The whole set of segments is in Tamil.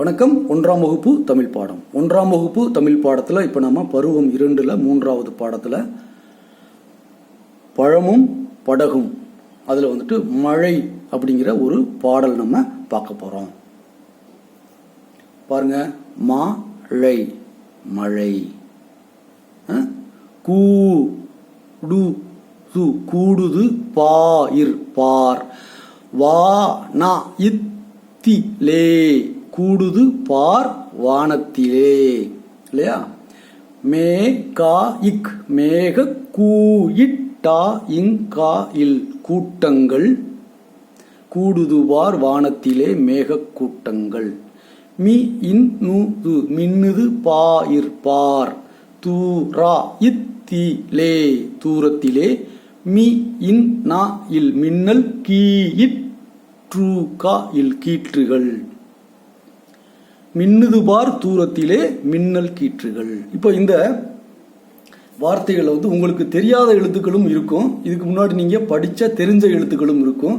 வணக்கம். ஒன்றாம் வகுப்பு தமிழ் பாடம். ஒன்றாம் வகுப்பு தமிழ் பாடத்தில் இப்போ நம்ம பருவம் இரண்டில் மூன்றாவது பாடத்தில் பழமும் படகும். அதில் வந்துட்டு மழை அப்படிங்கிற ஒரு பாடல் நம்ம பார்க்க போகிறோம் பாருங்க. மழை மழை. அஹ், கூ டு சு கூடுது பாயிர் பார். வா நா இத்தி லே. கூடுது பார் வானத்திலே. இல்லையா? மே கா இக் மேக கூ இட்டா இங் கா இல் கூட்டங்கள். கூடுதுவார் வானத்திலே மேக கூட்டங்கள். மி இன் நு து மின்னுது பாயிர் பார். தூரா இத்திலே தூரத்திலே. மி இன் நா இல் மின்னல் கீ இட் ட்ரூ கா இல் கீற்றுகள். மின்னுதுபார் தூரத்திலே மின்னல் கீற்றுகள். இப்போ இந்த வார்த்தைகளை வந்து உங்களுக்கு தெரியாத எழுத்துக்களும் இருக்கும். இதுக்கு முன்னாடி நீங்கள் படித்த தெரிஞ்ச எழுத்துக்களும் இருக்கும்.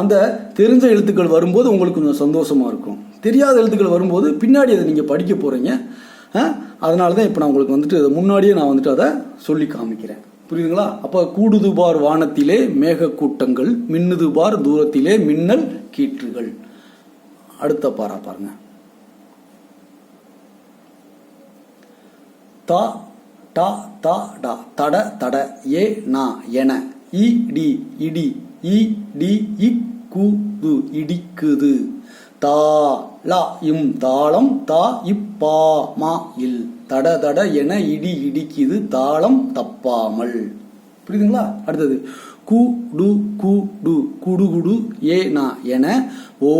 அந்த தெரிஞ்ச எழுத்துக்கள் வரும்போது உங்களுக்கு கொஞ்சம் சந்தோஷமாக இருக்கும். தெரியாத எழுத்துக்கள் வரும்போது பின்னாடி அதை நீங்கள் படிக்க போகிறீங்க அதனால தான் இப்போ நான் உங்களுக்கு வந்துட்டு அதை முன்னாடியே நான் வந்துட்டு அதை சொல்லி காமிக்கிறேன். புரியுதுங்களா? அப்போ கூடுதுபார் வானத்திலே மேக கூட்டங்கள் தூரத்திலே மின்னல் கீற்றுகள். அடுத்த பாரா பாருங்கள் தா டா தா டா. தட தட. ஏ நா என. இ டி இடி. இ டி இக்குது இடிக்குது. தா லா இம் தாளம். தா இப்பா மா இல். தட தட என இடி இடிக்குது. தாளம் தப்பாமல். புரியுதுங்களா? அடுத்தது. கு டு கு டு. குடு குடு. ஏ நா என. ஓ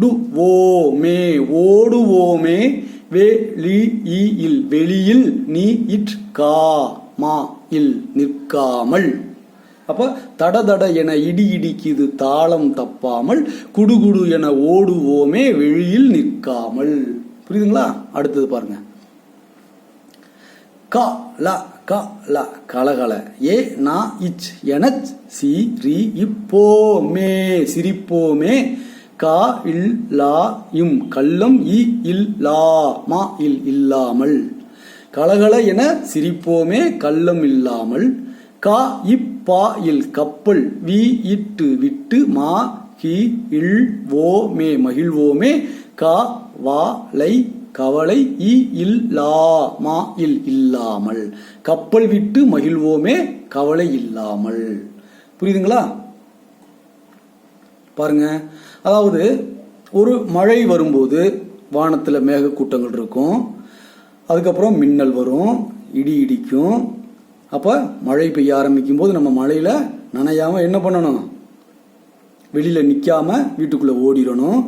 டு ஓ மே. ஓடுவோமே வெளியில் இல் வெளியில் நீ இட் கா மா இல் நிற்காமல். அப்ப தட தட என இடி இடிக்குது தாளம் தப்பாமல் குடுகுடு என ஓடுவோமே வெளியில் நிற்காமல். புரியுதுங்களா? அடுத்தது பாருங்க. க ல க ல கலகல. ஏ நா இச் என சி ரி இப்போமே சிரிப்போமே கா இல் லா இம் கள்ளம் இ இல் லா மா இல் இல்லாமல். கலகல என சிரிப்போமே கள்ளம் இல்லாமல். கா இப்பா இல் கப்பல் வி இட்டு விட்டு மா கி இல் ஓ மே மகிழ்வோமே. கா வா லை கவலை இ இல் லா மா இல் இல்லாமல். கப்பல் விட்டு மகிழ்வோமே கவலை இல்லாமல். புரியுதுங்களா? பாருங்க. அதாவது ஒரு மழை வரும்போது வானத்தில் மேகக்கூட்டங்கள் இருக்கும். அதுக்கப்புறம் மின்னல் வரும் இடி இடிக்கும். அப்போ மழை பெய்ய ஆரம்பிக்கும் போது நம்ம மழையில் நனையாமல் என்ன பண்ணணும்? வெளியில் நிற்காமல் வீட்டுக்குள்ளே ஓடிடணும்.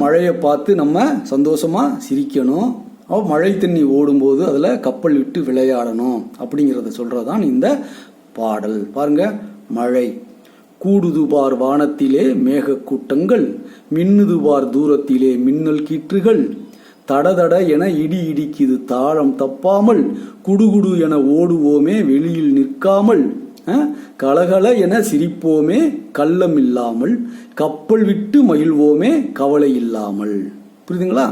மழையை பார்த்து நம்ம சந்தோஷமாக சிரிக்கணும். அப்போ மழை தண்ணி ஓடும்போது அதில் கப்பல் விட்டு விளையாடணும். அப்படிங்கிறத சொல்கிறது தான் இந்த பாடல். பாருங்க மழை. கூடுது பார் வானத்திலே மேகக்கூட்டங்கள் மின்னுது பார் தூரத்திலே மின்னல் கீற்றுகள். தடதட என இடி இடிக்குது தாழம் தப்பாமல் குடுகுடு என ஓடுவோமே வெளியில் நிற்காமல். கலகல என சிரிப்போமே கள்ளம் இல்லாமல் கப்பல் விட்டு மகிழ்வோமே கவலை இல்லாமல். புரியுதுங்களா?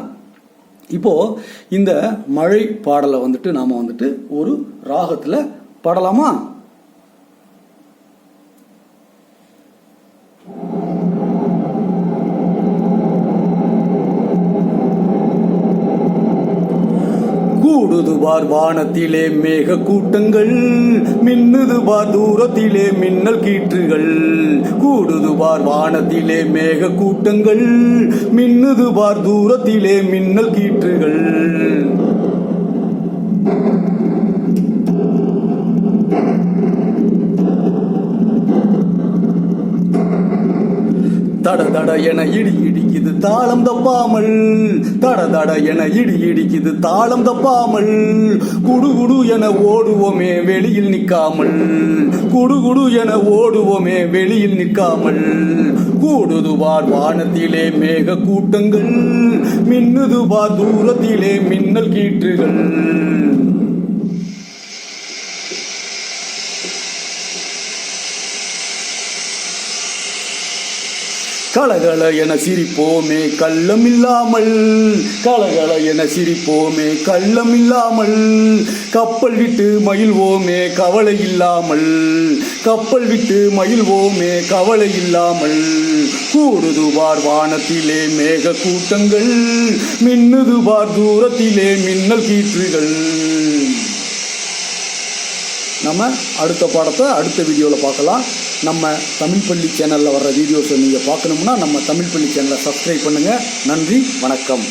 இப்போ இந்த மழை பாடலை வந்துட்டு நாம வந்துட்டு ஒரு ராகத்துல பாடலாமா? கூடுது வானத்திலே மேக கூட்டங்கள் மின்னுதுபார் தூரத்திலே மின்னல் கீற்றுகள். கூடுதுபார் வானத்திலே மேக கூட்டங்கள் மின்னுதுபார் தூரத்திலே மின்னல் கீற்றுகள். தட தட என இடி இடிக்குது தாளம் தப்பாமல். தட தட என இடி இடிக்குது தாளம் தப்பாமல். குடு குடு என ஓடுவோமே வெளியில் நிற்காமல். குடு குடு என ஓடுவோமே வெளியில் நிற்காமல். கூடுதுவார் வானத்திலே மேக கூட்டங்கள். மின்னுதுபார் தூரத்திலே மின்னல் கீற்றுகள். கலகல என சிரிப்போமே கள்ளம் இல்லாமல் கலகல என சிரிப்போமே கள்ளம் இல்லாமல் கப்பல் விட்டு மகிழ்வோமே கவலை இல்லாமல். கப்பல் விட்டு மகிழ்வோமே கவலை இல்லாமல். கூடுதுவார் வானத்திலே மேக கூட்டங்கள் மின்னுதுவார் தூரத்திலே மின்னல் கீற்றுகள். நம்ம அடுத்த பாடத்தை அடுத்த வீடியோவில் பார்க்கலாம். நம்ம தமிழ் பள்ளி சேனலில் வர்ற வீடியோஸை நீங்கள் பார்க்கணும்னா நம்ம தமிழ் பள்ளி சேனலை சப்ஸ்கிரைப் பண்ணுங்கள் நன்றி வணக்கம்.